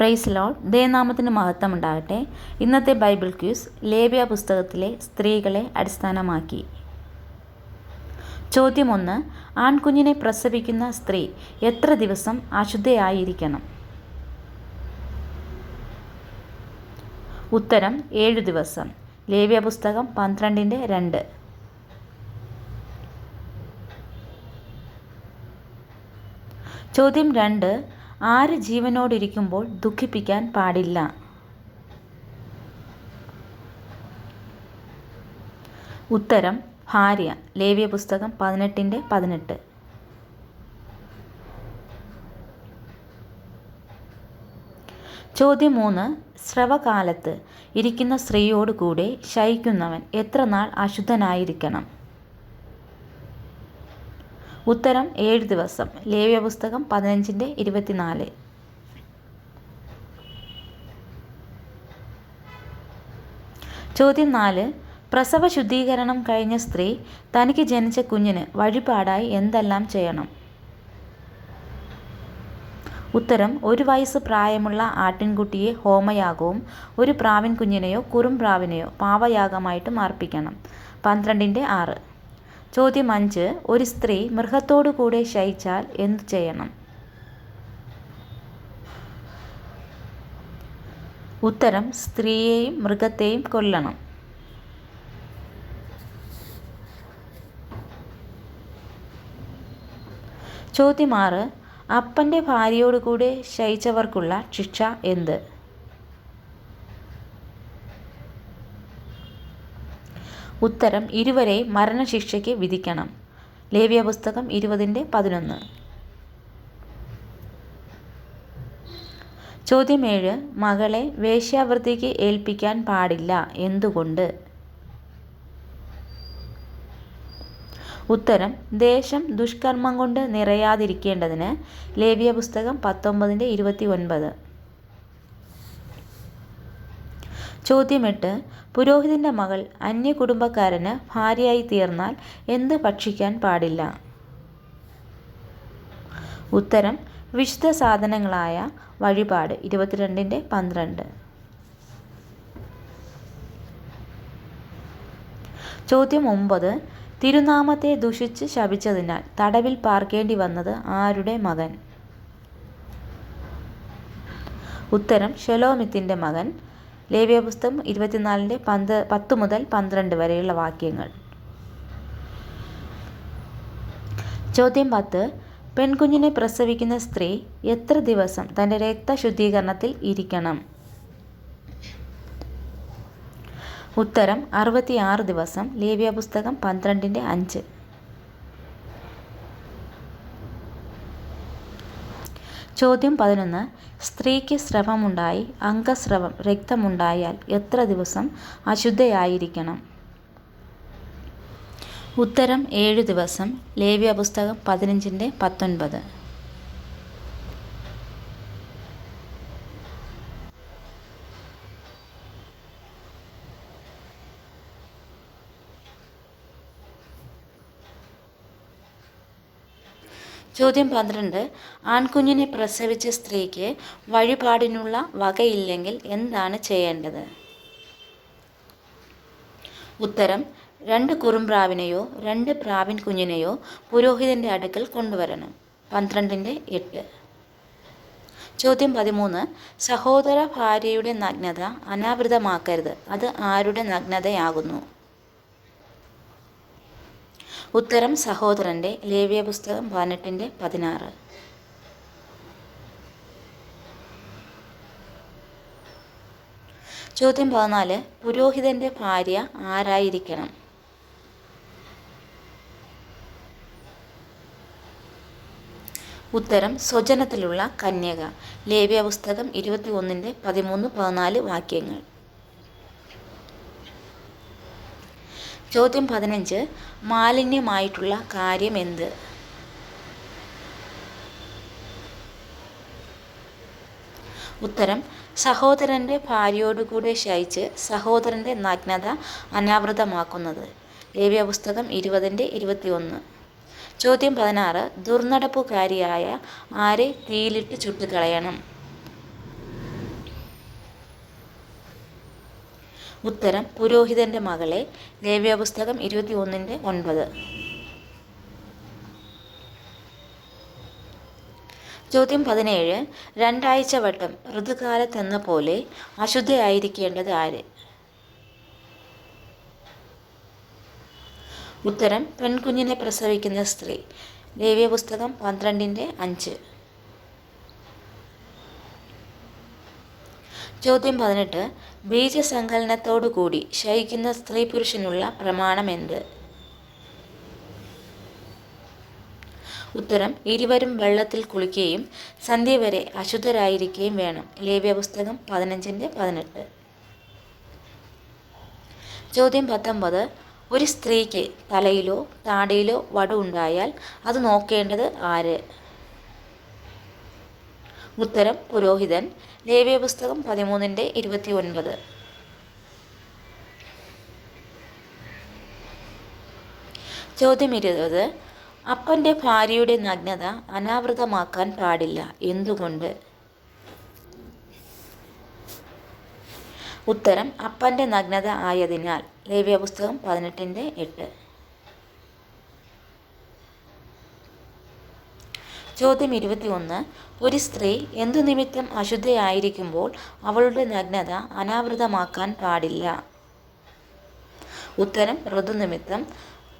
Price ലോൾ ദയനാമത്തിന് മഹത്വം ഉണ്ടാകട്ടെ ഇന്നത്തെ ബൈബിൾ ക്യൂസ് ലേബ്യ പുസ്തകത്തിലെ സ്ത്രീകളെ അടിസ്ഥാനമാക്കി. ചോദ്യം ഒന്ന് ആൺകുഞ്ഞിനെ പ്രസവിക്കുന്ന സ്ത്രീ എത്ര ദിവസം അശുദ്ധയായിരിക്കണം? ഉത്തരം ഏഴു ദിവസം. ലേവ്യ പുസ്തകം പന്ത്രണ്ടിന്റെ രണ്ട്. ചോദ്യം രണ്ട് ആര് ജീവനോടിരിക്കുമ്പോൾ ദുഃഖിപ്പിക്കാൻ പാടില്ല. ഉത്തരം ഭാര്യ. ലേവ്യ പുസ്തകം പതിനെട്ടിന്റെ പതിനെട്ട്. ചോദ്യം മൂന്ന്. സ്രവകാലത്ത് ഇരിക്കുന്ന സ്ത്രീയോട് കൂടെ ശയിക്കുന്നവൻ എത്ര നാൾ അശുദ്ധനായിരിക്കണം? ഉത്തരം ഏഴ് ദിവസം. ലേവ്യ പുസ്തകം പതിനഞ്ചിന്റെ ഇരുപത്തിനാല്. ചോദ്യം നാല്. പ്രസവ ശുദ്ധീകരണം കഴിഞ്ഞ സ്ത്രീ തനിക്ക് ജനിച്ച കുഞ്ഞിന് വഴിപാടായി എന്തെല്ലാം ചെയ്യണം? ഉത്തരം ഒരു വയസ്സ് പ്രായമുള്ള ആട്ടിൻകുട്ടിയെ ഹോമയാഗവും ഒരു പ്രാവിൻ കുഞ്ഞിനെയോ കുറും കുറുംപ്രാവിനെയോ പാവയാഗമായിട്ടും അർപ്പിക്കണം. പന്ത്രണ്ടിന്റെ ആറ്. ചോദ്യം അഞ്ച് ഒരു സ്ത്രീ മൃഗത്തോടു കൂടെ ശയിച്ചാൽ എന്തു ചെയ്യണം? ഉത്തരം സ്ത്രീയെയും മൃഗത്തെയും കൊല്ലണം. ചോദ്യം ആറ് അപ്പന്റെ ഭാര്യയോടുകൂടെ ശയിച്ചവർക്കുള്ള ശിക്ഷ എന്ത്? ഉത്തരം ഇരുവരെയും മരണശിക്ഷയ്ക്ക് വിധിക്കണം. ലേവ്യ പുസ്തകം ഇരുപതിന്റെ പതിനൊന്ന്. ചോദ്യം ഏഴ് മകളെ വേശ്യാവൃത്തിക്ക് ഏൽപ്പിക്കാൻ പാടില്ല എന്തുകൊണ്ട്? ഉത്തരം ദേശം ദുഷ്കർമ്മം കൊണ്ട് നിറയാതിരിക്കേണ്ടതിന് ലേവ്യ പുസ്തകം പത്തൊമ്പതിന്റെ ഇരുപത്തി ഒൻപത് ചോദ്യം എട്ട് പുരോഹിതന്റെ മകൾ അന്യകുടുംബക്കാരന് ഭാര്യയായി തീർന്നാൽ എന്ത് ഭക്ഷിക്കാൻ പാടില്ല? ഉത്തരം വിശുദ്ധ സാധനങ്ങളായ വഴിപാട് ഇരുപത്തിരണ്ടിന്റെ പന്ത്രണ്ട്. ചോദ്യം ഒമ്പത് തിരുനാമത്തെ ദുഷിച്ച് ശപിച്ചതിനാൽ തടവിൽ പാർക്കേണ്ടി വന്നത് ആരുടെ മകൻ? ഉത്തരം ഷെലോമിത്തിന്റെ മകൻ ലേവ്യ പുസ്തകം ഇരുപത്തിനാലിന്റെ പന്ത് പത്ത് മുതൽ പന്ത്രണ്ട് വരെയുള്ള വാക്യങ്ങൾ. ചോദ്യം പത്ത്. പെൺകുഞ്ഞിനെ പ്രസവിക്കുന്ന സ്ത്രീ എത്ര ദിവസം തന്റെ രക്തശുദ്ധീകരണത്തിൽ ഇരിക്കണം? ഉത്തരം അറുപത്തിയാറ് ദിവസം. ലേവ്യ പുസ്തകം പന്ത്രണ്ടിന്റെ അഞ്ച്. ചോദ്യം പതിനൊന്ന്. സ്ത്രീക്ക് സ്രവമുണ്ടായി അംഗസ്രവം രക്തമുണ്ടായാൽ എത്ര ദിവസം അശുദ്ധയായിരിക്കണം? ഉത്തരം ഏഴ് ദിവസം. ലേവ്യ പുസ്തകം പതിനഞ്ചിന്റെ പത്തൊൻപത്. ചോദ്യം പന്ത്രണ്ട്. ആൺകുഞ്ഞിനെ പ്രസവിച്ച സ്ത്രീക്ക് വഴിപാടിനുള്ള വകയില്ലെങ്കിൽ എന്താണ് ചെയ്യേണ്ടത്? ഉത്തരം രണ്ട് കുറുംപ്രാവിനെയോ രണ്ട് പ്രാവിൻ കുഞ്ഞിനെയോ പുരോഹിതന്റെ അടുക്കൽ കൊണ്ടുവരണം. പന്ത്രണ്ടിന്റെ എട്ട്. ചോദ്യം പതിമൂന്ന്. സഹോദര ഭാര്യയുടെ നഗ്നത അനാവൃതമാക്കരുത്. അത് ആരുടെ നഗ്നതയാകുന്നു? ഉത്തരം സഹോദരന്റെ ലേവ്യ പുസ്തകം പതിനെട്ടിന്റെ പതിനാറ്. ചോദ്യം പതിനാല് പുരോഹിതന്റെ ഭാര്യ ആരായിരിക്കണം? ഉത്തരം സ്വജനത്തിലുള്ള കന്യക. ലേവ്യ പുസ്തകം ഇരുപത്തി ഒന്നിന്റെ പതിമൂന്ന് പതിനാല് വാക്യങ്ങൾ. ചോദ്യം പതിനഞ്ച്. മാലിന്യമായിട്ടുള്ള കാര്യം എന്ത്? ഉത്തരം സഹോദരന്റെ ഭാര്യയോടുകൂടെ ശയിച്ച് സഹോദരന്റെ നഗ്നത അനാവൃതമാക്കുന്നത്. ലേവ്യ പുസ്തകം ഇരുപതിന്റെ ഇരുപത്തിയൊന്ന്. ചോദ്യം പതിനാറ്. ദുർനടപ്പുകാരിയായ ആരെ തീയിലിട്ട് ചുട്ടുകളയണം? ഉത്തരം പുരോഹിതന്റെ മകളെ ലേവ്യപുസ്തകം ഇരുപത്തി ഒന്നിന്റെ ഒൻപത്. ചോദ്യം പതിനേഴ് രണ്ടാഴ്ച വട്ടം ഋതുകാലത്തെന്ന പോലെ അശുദ്ധയായിരിക്കേണ്ടത് ആര്? ഉത്തരം പെൺകുഞ്ഞിനെ പ്രസവിക്കുന്ന സ്ത്രീ. ദേവ്യപുസ്തകം പന്ത്രണ്ടിന്റെ അഞ്ച്. ചോദ്യം പതിനെട്ട്. ബീജസങ്കലനത്തോടുകൂടി ശയിക്കുന്ന സ്ത്രീ പുരുഷനുള്ള പ്രമാണം എന്ത് ഉത്തരം ഇരുവരും വെള്ളത്തിൽ കുളിക്കുകയും സന്ധ്യ വരെ അശുദ്ധരായിരിക്കുകയും വേണം. ലേവ്യ പുസ്തകം പതിനഞ്ചിന്റെ പതിനെട്ട്. ചോദ്യം പത്തൊമ്പത്. ഒരു സ്ത്രീക്ക് തലയിലോ താടിയിലോ വടു ഉണ്ടായാൽ അത് നോക്കേണ്ടത് ആര്? ഉത്തരം പുരോഹിതൻ. ലേവ്യ പുസ്തകം പതിമൂന്നിന്റെ ഇരുപത്തി ഒൻപത് ചോദ്യം ഇരുപത് അപ്പന്റെ ഭാര്യയുടെ നഗ്നത അനാവൃതമാക്കാൻ പാടില്ല. എന്തുകൊണ്ട്? ഉത്തരം അപ്പന്റെ നഗ്നത ആയതിനാൽ. ലേവ്യ പുസ്തകം പതിനെട്ടിന്റെ എട്ട്. ചോദ്യം ഇരുപത്തിയൊന്ന്. ഒരു സ്ത്രീ എന്തു നിമിത്തം അശുദ്ധയായിരിക്കുമ്പോൾ അവളുടെ നഗ്നത അനാവൃതമാക്കാൻ പാടില്ല? ഉത്തരം ഋതു ഋതുനിമിത്തം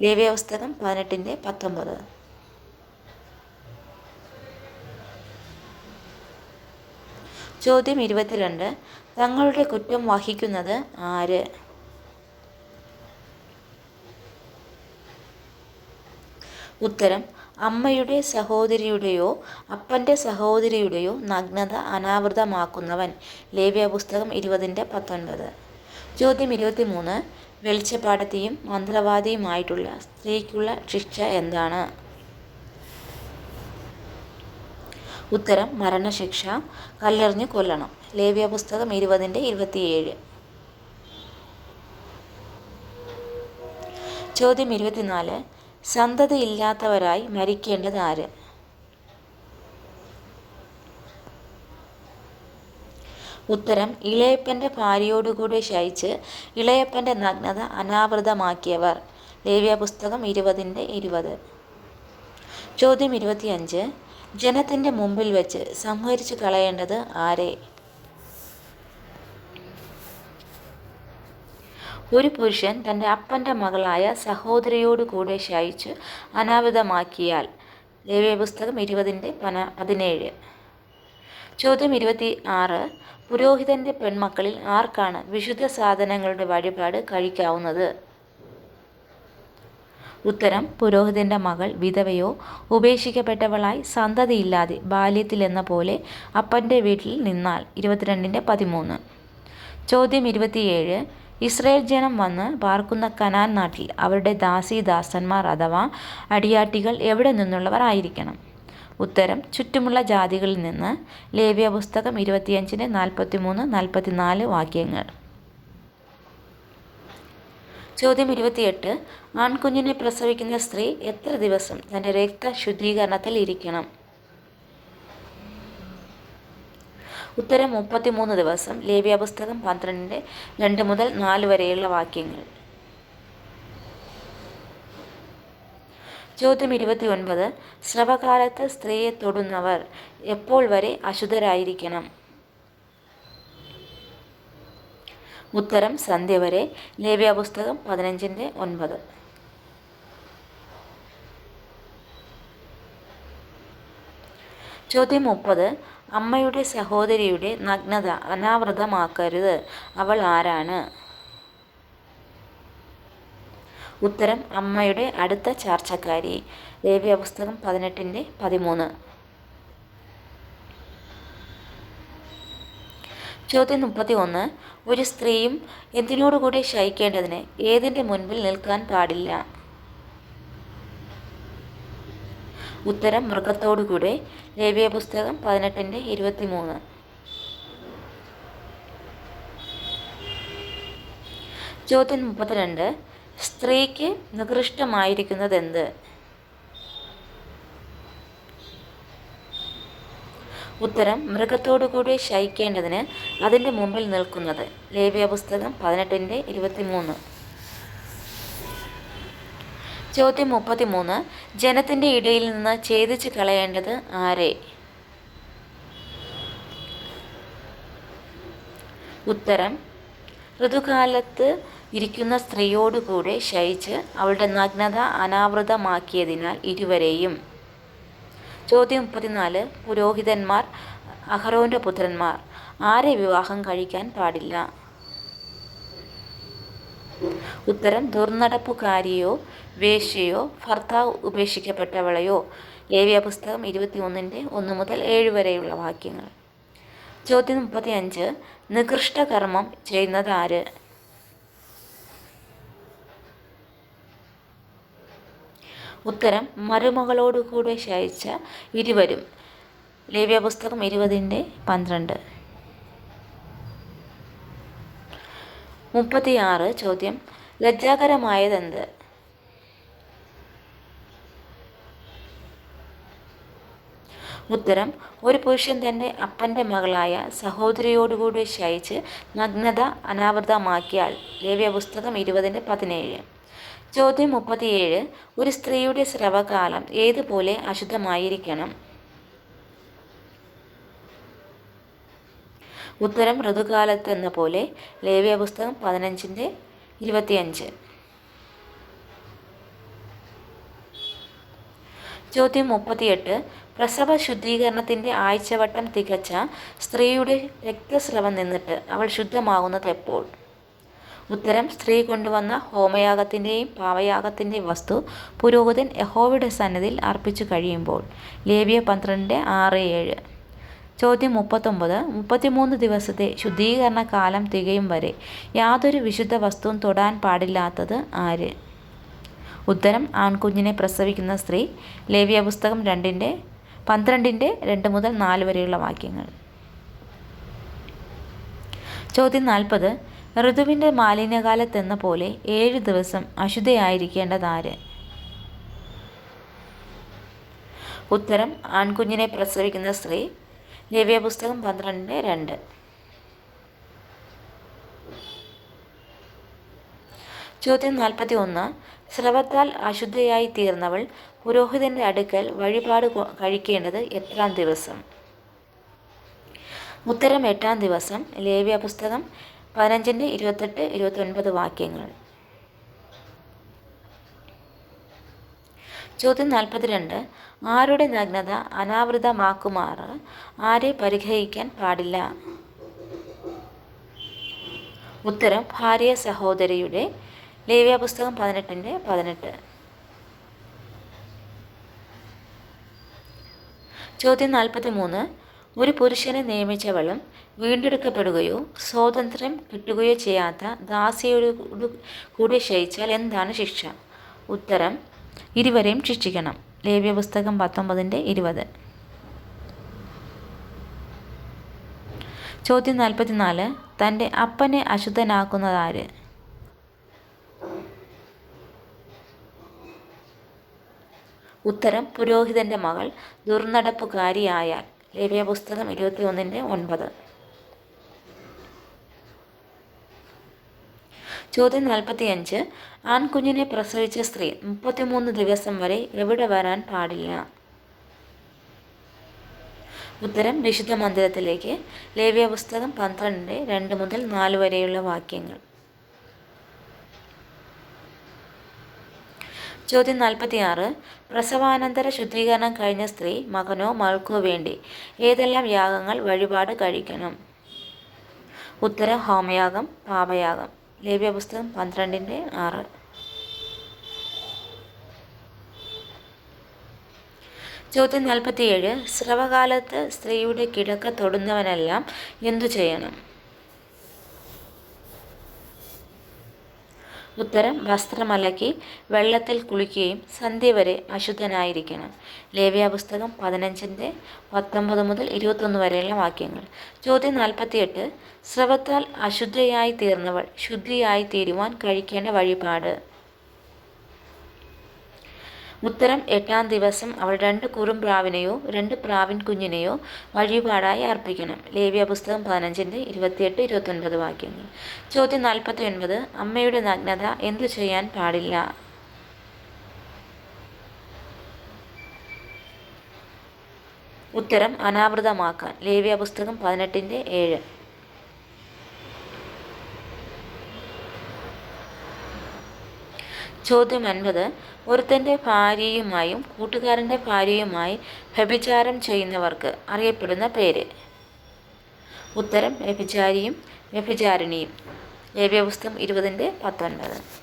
ലേവ്യപുസ്തകം പതിനെട്ടിന്റെ പത്തൊമ്പത്. ചോദ്യം ഇരുപത്തിരണ്ട്. തങ്ങളുടെ കുറ്റം വഹിക്കുന്നത് ആര്? ഉത്തരം അമ്മയുടെ സഹോദരിയുടെയോ അപ്പന്റെ സഹോദരിയുടെയോ നഗ്നത അനാവൃതമാക്കുന്നവൻ. ലേവ്യ പുസ്തകം ഇരുപതിന്റെ പത്തൊൻപത്. ചോദ്യം ഇരുപത്തിമൂന്ന്. വെളിച്ചപ്പാടത്തെയും മന്ത്രവാദിയുമായിട്ടുള്ള സ്ത്രീക്കുള്ള ശിക്ഷ എന്താണ്? ഉത്തരം മരണശിക്ഷ. കല്ലെറിഞ്ഞ് കൊല്ലണം. ലേവ്യ പുസ്തകം ഇരുപതിന്റെ ഇരുപത്തിയേഴ്. ചോദ്യം ഇരുപത്തിനാല്. സന്തതിയില്ലാത്തവരായി മരിക്കേണ്ടത് ആര്? ഉത്തരം ഇളയപ്പന്റെ ഭാര്യയോടുകൂടി ശയിച്ച് ഇളയപ്പന്റെ നഗ്നത അനാവൃതമാക്കിയവർ. ലേവ്യ പുസ്തകം ഇരുപതിന്റെ ഇരുപത്. ചോദ്യം ഇരുപത്തിയഞ്ച്. ജനത്തിന്റെ മുമ്പിൽ വെച്ച് സംഹരിച്ചു കളയേണ്ടത് ആരെ? ഒരു പുരുഷൻ തന്റെ അപ്പന്റെ മകളായ സഹോദരിയോട് കൂടെ ശയിച്ച് അനാവൃതമാക്കിയാൽ ദേവീയ പുസ്തകം ഇരുപതിന്റെ പന പതിനേഴ്. ചോദ്യം ഇരുപത്തി ആറ്. പുരോഹിതന്റെ പെൺമക്കളിൽ ആർക്കാണ് വിശുദ്ധ സാധനങ്ങളുടെ വഴിപാട് കഴിക്കാവുന്നത്? ഉത്തരം പുരോഹിതന്റെ മകൾ വിധവയോ ഉപേക്ഷിക്കപ്പെട്ടവളായി സന്തതിയില്ലാതെ ബാല്യത്തിലെന്ന പോലെ അപ്പന്റെ വീട്ടിൽ നിന്നാൽ. ഇരുപത്തിരണ്ടിന്റെ പതിമൂന്ന്. ചോദ്യം ഇരുപത്തിയേഴ്. ഇസ്രയേൽ ജനം വന്ന് പാർക്കുന്ന കനാൻ നാട്ടിൽ അവരുടെ ദാസീദാസന്മാർ അഥവാ അടിയാട്ടികൾ എവിടെ നിന്നുള്ളവർ ആയിരിക്കണം. ഉത്തരം ചുറ്റുമുള്ള ജാതികളിൽ നിന്ന്. ലേവ്യ പുസ്തകം ഇരുപത്തിയഞ്ചിന്റെ നാൽപ്പത്തി മൂന്ന് നാൽപ്പത്തിനാല് വാക്യങ്ങൾ. ചോദ്യം ഇരുപത്തിയെട്ട്. ആൺകുഞ്ഞിനെ പ്രസവിക്കുന്ന സ്ത്രീ എത്ര ദിവസം തന്റെ രക്ത ശുദ്ധീകരണത്തിൽ ഇരിക്കണം? ഉത്തരം മുപ്പത്തിമൂന്ന് ദിവസം ലേവ്യ പുസ്തകം പന്ത്രണ്ടിന്റെ രണ്ട് മുതൽ നാല് വരെയുള്ള വാക്യങ്ങൾ. ചോദ്യം ഇരുപത്തി ഒൻപത് സ്രവകാലത്ത് സ്ത്രീയെ തൊടുന്നവർ എപ്പോൾ വരെ അശുദ്ധരായിരിക്കണം? ഉത്തരം സന്ധ്യ വരെ ലേവ്യ പുസ്തകം പതിനഞ്ചിന്റെ ഒൻപത്. ചോദ്യം മുപ്പത് അമ്മയുടെ സഹോദരിയുടെ നഗ്നത അനാവൃതമാക്കരുത്. അവൾ ആരാണ്? ഉത്തരം അമ്മയുടെ അടുത്ത ചാർച്ചക്കാരി. ലേവ്യ പുസ്തകം പതിനെട്ടിന്റെ പതിമൂന്ന്. ചോദ്യം മുപ്പത്തി ഒന്ന് ഒരു സ്ത്രീയും എന്തിനോടുകൂടി ശയിക്കേണ്ടതിന് ഏതിന്റെ മുൻപിൽ നിൽക്കാൻ പാടില്ല? ഉത്തരം മൃഗത്തോടുകൂടെ. ലേവ്യ പുസ്തകം പതിനെട്ടിന്റെ ഇരുപത്തി മൂന്ന് ചോദ്യം മുപ്പത്തിരണ്ട്. സ്ത്രീക്ക് നികൃഷ്ടമായിരിക്കുന്നത് എന്ത് ഉത്തരം മൃഗത്തോടുകൂടി ശയിക്കേണ്ടതിന് അതിന്റെ മുമ്പിൽ നിൽക്കുന്നത്. ലേവ്യ പുസ്തകം പതിനെട്ടിന്റെ ഇരുപത്തിമൂന്ന്. ചോദ്യം മുപ്പത്തിമൂന്ന്. ജനത്തിന്റെ ഇടയിൽ നിന്ന് ഛേദിച്ച് കളയേണ്ടത് ആരെ? ഉത്തരം. ഋതുകാലത്ത് ഇരിക്കുന്ന സ്ത്രീയോടുകൂടെ ശയിച്ച് അവളുടെ നഗ്നത അനാവൃതമാക്കിയതിനാൽ ഇരുവരെയും. ചോദ്യം മുപ്പത്തിനാല്. പുരോഹിതന്മാർ അഹറോന്റെ പുത്രന്മാർ ആരെ വിവാഹം കഴിക്കാൻ പാടില്ല? ഉത്തരം ദുർനടപ്പുകാരിയോ വേശ്യയോ ഭർത്താവ് ഉപേക്ഷിക്കപ്പെട്ടവളെയോ. ലേവ്യ പുസ്തകം ഇരുപത്തി ഒന്നിന്റെ ഒന്ന് മുതൽ ഏഴ് വരെയുള്ള വാക്യങ്ങൾ. ചോദ്യം മുപ്പത്തി അഞ്ച് നികൃഷ്ടകർമ്മം ചെയ്യുന്നത് ആര് ഉത്തരം മരുമകളോടുകൂടെ ശയിച്ച ഇരുവരും. ലേവ്യ പുസ്തകം ഇരുപതിന്റെ പന്ത്രണ്ട്. മുപ്പത്തിയാറ്. ചോദ്യം ലജ്ജാകരമായതെന്ത്? ഉത്തരം ഒരു പുരുഷൻ തന്റെ അപ്പന്റെ മകളായ സഹോദരിയോടുകൂടി ശയിച്ച് നഗ്നത അനാവൃതമാക്കിയാൽ ലേവ്യ പുസ്തകം ഇരുപതിന്റെ പതിനേഴ്. ചോദ്യം മുപ്പത്തിയേഴ് ഒരു സ്ത്രീയുടെ സ്രവകാലം ഏതുപോലെ അശുദ്ധമായിരിക്കണം? ഉത്തരം ഋതുകാലത്ത് എന്ന പോലെ ലേവ്യ പുസ്തകം പതിനഞ്ചിന്റെ ഇരുപത്തിയഞ്ച്. ചോദ്യം മുപ്പത്തിയെട്ട്. പ്രസവ ശുദ്ധീകരണത്തിന്റെ ആഴ്ചവട്ടം തികച്ച സ്ത്രീയുടെ രക്തസ്രവം നിന്നിട്ട് അവൾ ശുദ്ധമാകുന്നത് എപ്പോൾ? ഉത്തരം സ്ത്രീ കൊണ്ടുവന്ന ഹോമയാഗത്തിന്റെയും പാവയാഗത്തിന്റെയും വസ്തു പുരോഹിതൻ യഹോവയുടെ സന്നിധിയിൽ അർപ്പിച്ചു കഴിയുമ്പോൾ. ലേവ്യ പന്ത്രണ്ട് ആറ് ഏഴ്. ചോദ്യം മുപ്പത്തൊമ്പത്. മുപ്പത്തിമൂന്ന് ദിവസത്തെ ശുദ്ധീകരണ കാലം തികയും വരെ യാതൊരു വിശുദ്ധ വസ്തുവും തൊടാൻ പാടില്ലാത്തത് ആര്? ഉത്തരം ആൺകുഞ്ഞിനെ പ്രസവിക്കുന്ന സ്ത്രീ. ലേവ്യ പുസ്തകം രണ്ടിന്റെ പന്ത്രണ്ടിന്റെ രണ്ട് മുതൽ നാല് വരെയുള്ള വാക്യങ്ങൾ. ചോദ്യം നാൽപ്പത്. ഋതുവിന്റെ മാലിന്യകാലത്തെന്ന പോലെ ഏഴ് ദിവസം അശുദ്ധയായിരിക്കേണ്ടത് ആര്? ഉത്തരം ആൺകുഞ്ഞിനെ പ്രസവിക്കുന്ന സ്ത്രീ. ലേവ്യ പുസ്തകം പന്ത്രണ്ട് രണ്ട്. ചോദ്യം നാൽപ്പത്തി ഒന്ന് സ്രവത്താൽ അശുദ്ധയായി തീർന്നവൾ പുരോഹിതന്റെ അടുക്കൽ വഴിപാട് കഴിക്കേണ്ടത് എത്രാം ദിവസം? ഉത്തരം എട്ടാം ദിവസം. ലേവ്യ പുസ്തകം പതിനഞ്ചിന്റെ ഇരുപത്തെട്ട് ഇരുപത്തൊൻപത് വാക്യങ്ങൾ. ചോദ്യം നാൽപ്പത്തിരണ്ട്. ആരുടെ നഗ്നത അനാവൃതമാക്കുമാറ് ആരെ പരിഗ്രഹിക്കാൻ പാടില്ല? ഉത്തരം ഭാര്യ സഹോദരിയുടെ. ലേവ്യ പുസ്തകം പതിനെട്ടിന്റെ പതിനെട്ട്. ചോദ്യം നാൽപ്പത്തി മൂന്ന് ഒരു പുരുഷനെ നിയമിച്ചവളും വീണ്ടെടുക്കപ്പെടുകയോ സ്വാതന്ത്ര്യം കിട്ടുകയോ ചെയ്യാത്ത ദാസിയോട് കൂടി ശയിച്ചാൽ എന്താണ് ശിക്ഷ? ഉത്തരം ഇരുവരെയും ശിക്ഷിക്കണം. ലേവ്യ പുസ്തകം പത്തൊമ്പതിന്റെ ഇരുപത്. ചോദ്യം നാൽപ്പത്തിനാല്. തന്റെ അപ്പനെ അശുദ്ധനാക്കുന്നതാര്? ഉത്തരം പുരോഹിതന്റെ മകൾ ദുർനടപ്പുകാരിയായാൽ. ലേവ്യ പുസ്തകം ഇരുപത്തി ഒന്നിന്റെ ഒൻപത്. ചോദ്യം നാൽപ്പത്തിയഞ്ച് ആൺകുഞ്ഞിനെ പ്രസവിച്ച സ്ത്രീ മുപ്പത്തിമൂന്ന് ദിവസം വരെ എവിടെ വരാൻ പാടില്ല? ഉത്തരം വിശുദ്ധ മന്ദിരത്തിലേക്ക്. ലേവ്യ പുസ്തകം പന്ത്രണ്ട് രണ്ട് മുതൽ നാല് വരെയുള്ള വാക്യങ്ങൾ. ചോദ്യം നാൽപ്പത്തിയാറ് പ്രസവാനന്തര ശുദ്ധീകരണം കഴിഞ്ഞ സ്ത്രീ മകനോ മകൾക്കോ വേണ്ടി ഏതെല്ലാം യാഗങ്ങൾ വഴിപാട് കഴിക്കണം? ഉത്തരം ഹോമയാഗം പാപയാഗം. ലേവ്യ പുസ്തകം പന്ത്രണ്ടിന്റെ ആറ്. ചോദ്യം നാൽപ്പത്തിയേഴ്. സ്രവകാലത്ത് സ്ത്രീയുടെ കിടക്ക തൊടുന്നവനെല്ലാം എന്തു ചെയ്യണം? ഉത്തരം വസ്ത്രമലക്കി വെള്ളത്തിൽ കുളിക്കുകയും സന്ധ്യ വരെ അശുദ്ധനായിരിക്കണം. ലേവ്യ പുസ്തകം പതിനഞ്ചിന്റെ പത്തൊമ്പത് മുതൽ ഇരുപത്തൊന്ന് വരെയുള്ള വാക്യങ്ങൾ. ചോദ്യം നാൽപ്പത്തിയെട്ട് സ്രവത്താൽ അശുദ്ധയായി തീർന്നവൾ ശുദ്ധിയായി തീരുവാൻ കഴിക്കേണ്ട വഴിപാട്. ഉത്തരം എട്ടാം ദിവസം അവൾ രണ്ട് കുറും കുറുംപ്രാവിനെയോ രണ്ട് പ്രാവിൻ കുഞ്ഞിനെയോ വഴിപാടായി അർപ്പിക്കണം. ലേവ്യ പുസ്തകം പതിനഞ്ചിന്റെ ഇരുപത്തിയെട്ട് ഇരുപത്തൊൻപത് വാക്യങ്ങൾ. ചോദ്യം നാൽപ്പത്തി ഒൻപത് അമ്മയുടെ നഗ്നത എന്തു ചെയ്യാൻ പാടില്ല? ഉത്തരം അനാവൃതമാക്കാൻ. ലേവ്യ പുസ്തകം പതിനെട്ടിന്റെ ഏഴ്. ചോദ്യം അൻപത്. ഒരുത്തന്റെ ഭാര്യയുമായും കൂട്ടുകാരന്റെ ഭാര്യയുമായി വ്യഭിചാരം ചെയ്യുന്നവർക്ക് അറിയപ്പെടുന്ന പേര്. ഉത്തരം വ്യഭിചാരിയും വ്യഭിചാരിണിയും. ലേവ്യപുസ്തകം ഇരുപതിന്റെ പത്തൊൻപത്.